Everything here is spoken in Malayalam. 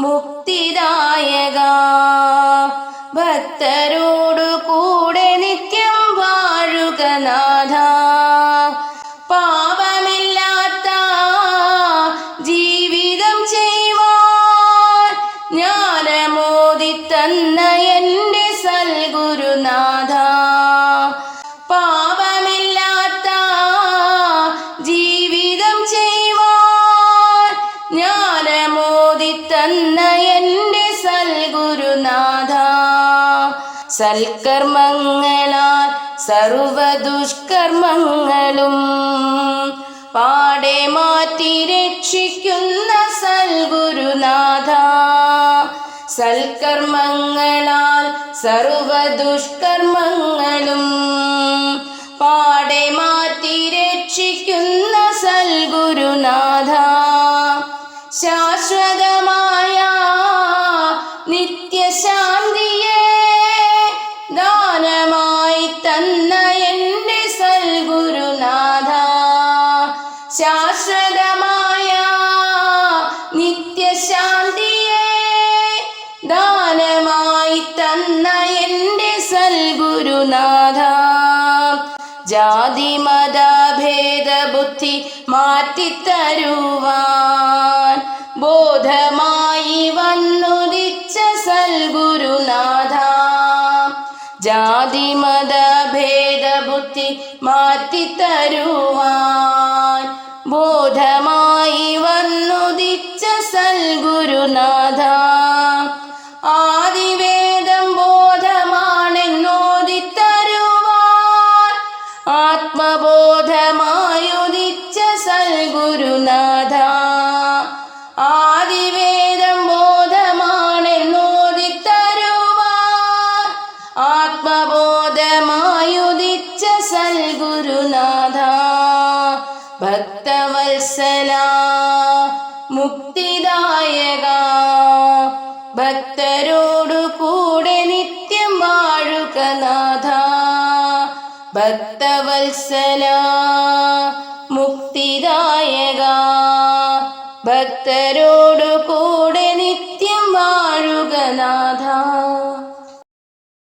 മുക്തിദായക. ഭക്തരോടു കൂടെ നിത്യം വാഴുക നാഥ. പാപമില്ലാത്ത ജീവിതം ചെയ്യുവാൻ ഞാനമോദി തന്ന എന്റെ സൽഗുരുനാഥ. സൽക്കർമ്മങ്ങളാൽ സർവദുഷ്കർമ്മങ്ങളും പാടെ മാറ്റി രക്ഷിക്കുന്ന സൽഗുരുനാഥ. സൽക്കർമ്മങ്ങളാൽ സർവദുഷ്കർമ്മങ്ങളും പാടെ മാറ്റി എന്റെ സൽഗുരുനാഥ ശാശ്വതമായ നിത്യശാന്തിയെ ദാനമായി തന്ന എന്റെ സൽഗുരുനാഥ ജാതി മത ഭേദബുദ്ധി മാറ്റിത്തരുവാൻ ബോധമായി വന്നുദിച്ച സൽഗുരുനാഥ ജാതി മത ഭേദബുദ്ധി മാറ്റിത്തരുവാൻ ബോധമായി വന്നുദിച്ച സൽഗുരുനാഥ. ആദിവേദം ഭക്തവത്സല മുക്തിദായക. ഭക്തരോടു കൂടെ നിത്യം വാഴുക നാഥ. ഭക്തവത്സല മുക്തിദായക. ഭക്തരോടു കൂടെ നിത്യം വാഴുക നാഥ.